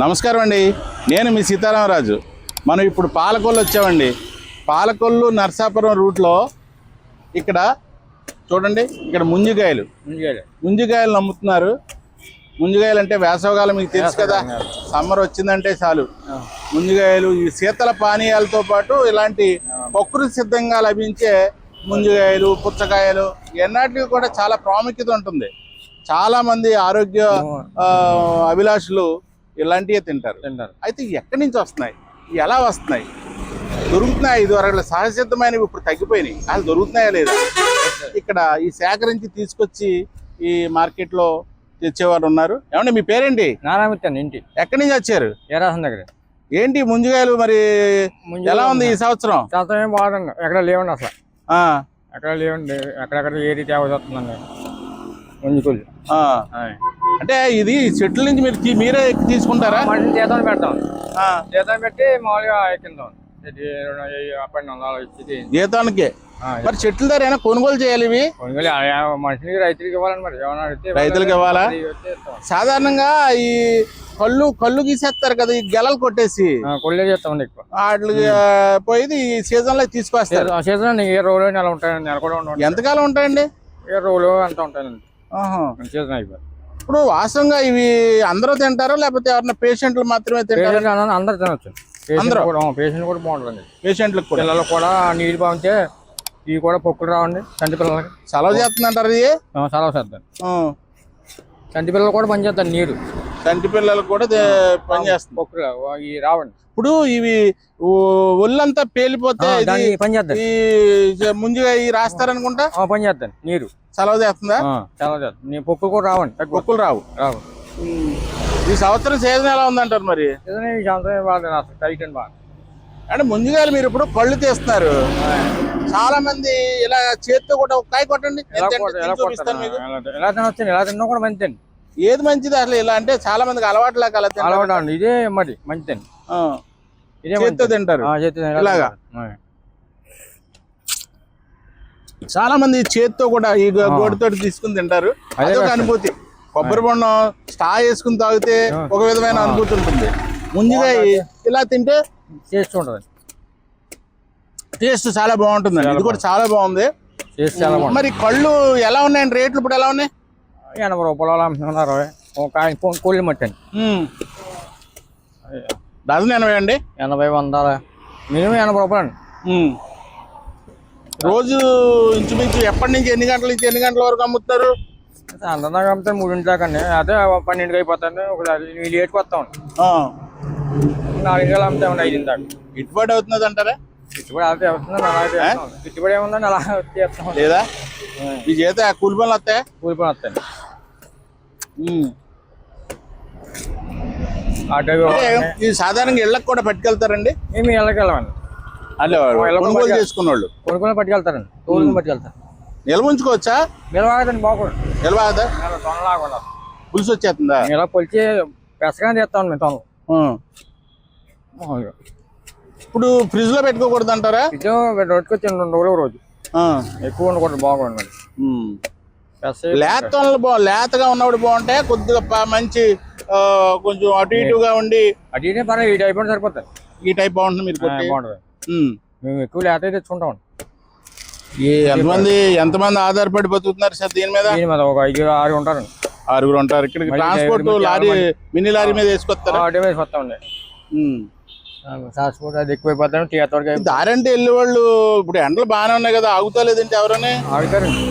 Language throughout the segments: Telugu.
నమస్కారం అండి. నేను మీ సీతారామరాజు. మనం ఇప్పుడు పాలకొల్లు వచ్చామండి. పాలకొల్లు నర్సాపురం రూట్లో ఇక్కడ చూడండి ఇక్కడ ముంజికాయలు. ముంజికాయలు. నమ్ముతున్నారు. ముంజికాయలు అంటే వేసవకాలం మీకు తెలుసు కదా. సమ్మర్ వచ్చిందంటే చాలు. ముంజికాయలు ఈ శీతల పానీయాలతో పాటు ఇలాంటి ప్రకృతి సిద్ధంగా లభించే ముంజికాయలు పుచ్చకాయలు ఎన్నాటికి కూడా చాలా ప్రాముఖ్యత ఉంటుంది. చాలా మంది ఆరోగ్య అభిలాషులు ఇలాంటివే తింటారు. తింటారు. అయితే ఎక్కడి నుంచి వస్తున్నాయి? ఎలా వస్తున్నాయి? దొరుకుతున్నాయి ఇది వరకు సహజసిద్ధమైనవి ఇప్పుడు తగ్గిపోయినాయి. అసలు దొరుకుతున్నాయా లేదా? ఇక్కడ ఈ సేకరించి తీసుకొచ్చి ఈ మార్కెట్లో తెచ్చేవారు ఉన్నారు. ఏమండి మీ పేరేంటి? నారాయణ ఇంటి. ఎక్కడి నుంచి వచ్చారు? ఏ రాసం దగ్గర. ఏంటి ముంజుగాయలు మరి? ఎలా ఉంది ఈ సంవత్సరం? శాతం ఏం బాగుందండి ఎక్కడ లేవండి అసలు. ఎక్కడ లేవండి. ఎక్కడెక్కడ ఏది తేవది వస్తుందండి ముందుకులు ఆ. అంటే ఇది చెట్ల నుంచి మీరు మీరే తీసుకుంటారా? జీతం పెడతాం. ఆ, జీతం పెట్టి మామూలుగా ఎక్కిందాం. జీతానికి. మరి చెట్ల ధర ఏమైనా కొనుగోలు చేయాలి ఇవి? మనిషికి రైతులకి ఇవ్వాలండి మరి. అడిగితే రైతులకి ఇవ్వాలా? సాధారణంగా ఈ కళ్ళు కళ్ళు గీసేస్తారు కదా ఈ గెలలు కొట్టేసి. కొల్లే చేస్తామండి ఎక్కువ. వాటికి పోయి ఈ సీజన్లో తీసుకొస్తారు సీజన్- ఏ రోజులు నెల ఉంటాయండి నెల కూడా ఉండవు ఎంతకాలం ఉంటాయండి? ఏ రోజులు అంత ఉంటాయండి. సీజన్ అయిపోయి ఇప్పుడు వాస్తవంగా ఇవి అందరూ తింటారా? లేకపోతే ఎవరన్నా పేషెంట్లు మాత్రమే తింటారా? అందరూ తినొచ్చు. పేషెంట్ అందరూ? కూడా పేషెంట్ కూడా బాగుంటుందండి. పేషెంట్లకు కూడా? పిల్లలకు కూడా నీళ్ళు బాగుంటే ఇవి కూడా పొక్కులు రావండి చంటి పిల్లలకి. సెలవు చేస్తుందంటారు ఇది? చాలా చేస్తాను. చంటి పిల్లలు కూడా పనిచేస్తాను నీరు. చంటి పిల్లలకు కూడా పనిచేస్తుంది పొక్కులు రావండి ఇప్పుడు ఇవి ఒళ్ళంతా పేలిపోతే ఈ ముందుగా ఈ రాస్తారనుకుంటా? పని చేస్తాను నీరు. సెలవు చేస్తుందా? ఆ, చాలా చేస్తాను నీ పొక్కులు కూడా రావండి. కుక్కలు రావు. రావు. ఈ సంవత్సరం సీజన్ ఎలా ఉందంటారు మరి? టైట్ అండి బాగా అంటే ముందుగాలు మీరు ఇప్పుడు కళ్ళు తీస్తున్నారు. చాలా మంది ఇలా చేత్తో కూడా ఒక కాయ కొట్టండి. ఎలా తినొచ్చు ఎలా తిన్నా కూడా మంచిదండి. ఏది మంచిది అసలు ఇలా అంటే చాలా మందికి అలవాటు లేక అలా తింటారు. అలవాటు అండి. ఇదే మరి మంచిదండి ఇదే చేత్తో. తింటారు. ఇలాగా? చాలా మంది చేత్తో కూడా ఈ గోడితో తీసుకుని తింటారు. అదొక కష్టం. అనుభూతి. కొబ్బరి బొండం స్టా వేసుకుని తాగితే. ఒక విధమైన అనుభూతి ఉంటుంది. ముందుగా ఇలా తింటే టేస్ట్ ఉంటుంది టేస్ట్ చాలా బాగుంటుందండి. ఇది కూడా చాలా బాగుంది. మరి కళ్ళు ఎలా ఉన్నాయండి? రేట్లు ఇప్పుడు ఎలా ఉన్నాయి? ఎనభై రూపాయలు అమ్ముతున్నారు ఒక పొ- కోళ్ళు మట్టండి. డజన్ ఎనభై అండి ఎనభై వందల మినిమం ఎనభై రూపాయలు అండి. రోజు ఇంచుమించు ఎప్పటి నుంచి ఎన్ని గంటల నుంచి ఎన్ని గంటల వరకు అమ్ముతారు అందరిదాకా అమ్ముతాను మూడింటి దాకా అండి అదే పన్నెండుకి అయిపోతాను ఒక ఏటుకు వస్తాం. నాలుగు గంటలు అమ్ముతామండి ఐదు దాకా గిట్టుబాటు అవుతున్నది అంటారా గిట్టుబడి అలా వస్తుంది అలా చేస్తాం గిట్టుబడి ఏముందని అలా చేస్తాం లేదా ఈ చేత కూలి పనులు వస్తాయా కూలిపోయి వస్తాయి ఉమ్. సాధారణంగా ఇళ్ళకి కూడా పట్టుకెళ్తారండి? మేము ఇళ్ళకి వెళ్ళమండి. అదే కొనుగోలు చేసుకున్న వాళ్ళు కొనుక్కొని పట్టుకెళ్తారండి. తోలుకొని పట్టుకెళ్తారు. నిల్వ ఉంచుకోవచ్చా నిలవాగదండి బాగుంది. నిల్వ ఆగదా? తొనలాగా పులుసు వచ్చేస్తుందా ఇలా పొలిచి పెసగానే తెస్తాం మేము తొనలు. ఇప్పుడు ఫ్రిడ్జ్లో పెట్టుకోకూడదు అంటారా ఇదో రొట్టుకొచ్చి రెండు రోజులు రోజు. ఎక్కువ ఉండకూడదు. పెస లేత లేతగా ఉన్నప్పుడు బాగుంటాయి కొద్దిగా మంచి కొంచెం అటు ఇటుగా ఉండి అటు ఇటే పర్లేదు ఇటు అయిపోయిన సరిపోతుంది ఈ టైప్ బాగుంటుంది మీరు బాగుంటుంది. మేము ఎక్కువ లేత తెచ్చుకుంటాం. ఈ ఎంతమంది ఎంతమంది ఆధారపడి బతుకుతున్నారు సార్ దీని మీద? దీని మీద ఒక ఐదు ఆరు ఉంటారండి ఆరుగురు ఉంటారు. ఇక్కడ ట్రాన్స్పోర్ట్ లారీ మినీ లారీ మీద వేసుకొస్తారా? అటే వేసి వస్తామండి ఉమ్. ట్రాన్స్పోర్ట్ అది ఎక్కువైపోతాం తీయతోడికి ఈ దారి అంటే వెళ్ళే వాళ్ళు ఇప్పుడు ఎండలు బాగానే ఉన్నాయి కదా ఆగుతా లేదంటే ఎవరనే? ఆగుతారండి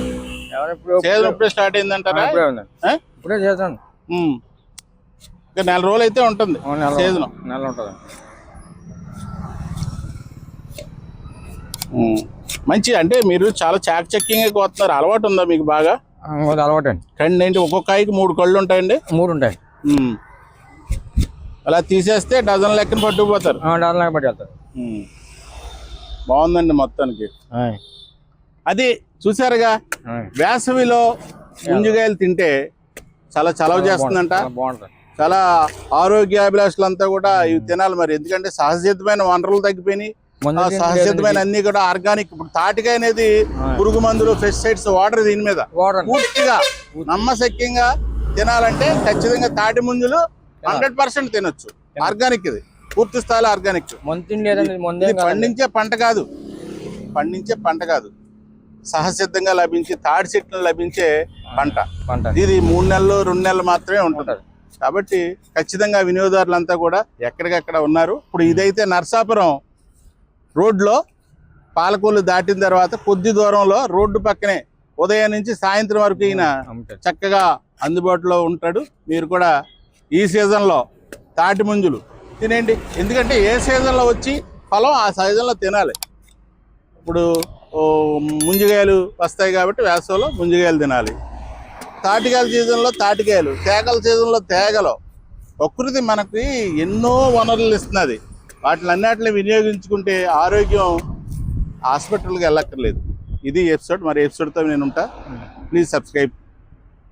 ఇప్పుడు స్టార్ట్ అయిందంటారా? ఇప్పుడే. ఇంకా నెల రోజులు అయితే ఉంటుంది సీజన్ నెల ఉంటుంది. మంచి అంటే మీరు చాలా చాకచక్యంగా కోస్తున్నారు అలవాటు ఉందా మీకు బాగా? అలవాటు అండి రెండు ఏంటి ఒక్కొక్క కాయకి మూడు కళ్ళు ఉంటాయండి? మూడు ఉంటాయి. అలా తీసేస్తే డజన్ లెక్కన పట్టుకుపోతారు. డాల్లాగా పట్టుకెళ్తారు. ఉమ్. బాగుందండి మొత్తానికి. అది చూసారుగా. వేసవిలో ముంజుగాయలు తింటే చాలా చలవ చేస్తుందంట. చాలా ఆరోగ్యాభిలాషులంతా కూడా ఇవి తినాలి మరి. ఎందుకంటే సహజసిద్ధమైన వనరులు తగ్గిపోయినాయి. సహజసిద్ధమైన అన్ని కూడా ఆర్గానిక్. ఇప్పుడు తాటికాయ అనేది పురుగు మందులు పెస్టిసైడ్స్ వాటర్ దీని మీద. పూర్తిగా నమ్మశక్యంగా తినాలంటే ఖచ్చితంగా తాటి ముంజులు హండ్రెడ్ పర్సెంట్ తినొచ్చు. ఆర్గానిక్ ఇది. పూర్తి స్థాయిలో ఆర్గానిక్. పండించే పంట కాదు. పండించే పంట కాదు. సహసిద్ధంగా లభించి తాడి చెట్లు లభించే పంట. పంట. ఇది మూడు నెలలు రెండు నెలలు మాత్రమే ఉంటుంది. కాబట్టి ఖచ్చితంగా వినియోగదారులంతా కూడా ఎక్కడికక్కడ ఉన్నారు. ఇప్పుడు ఇదైతే నర్సాపురం రోడ్లో పాలకొల్లు దాటిన తర్వాత కొద్ది దూరంలో రోడ్డు పక్కనే ఉదయం నుంచి సాయంత్రం వరకు ఈయన చక్కగా అందుబాటులో ఉంటాడు. మీరు కూడా ఈ సీజన్లో తాటి ముంజులు తినండి ఎందుకంటే ఏ సీజన్లో వచ్చి ఫలం ఆ సీజన్లో తినాలి. ఇప్పుడు ఓ, ముంజికాయలు వస్తాయి కాబట్టి వేసవిలో ముంజికాయలు తినాలి. తాటికాయల సీజన్లో తాటికాయలు తేగల సీజన్లో తేగలు. ప్రకృతి మనకి ఎన్నో వనరులు ఇస్తున్నది. వాటిని అన్నిటిని వినియోగించుకుంటే ఆరోగ్యం హాస్పిటల్కి వెళ్ళక్కర్లేదు. ఇది ఎపిసోడ్ మరి ఎపిసోడ్తో నేను ఉంటా ప్లీజ్ సబ్స్క్రైబ్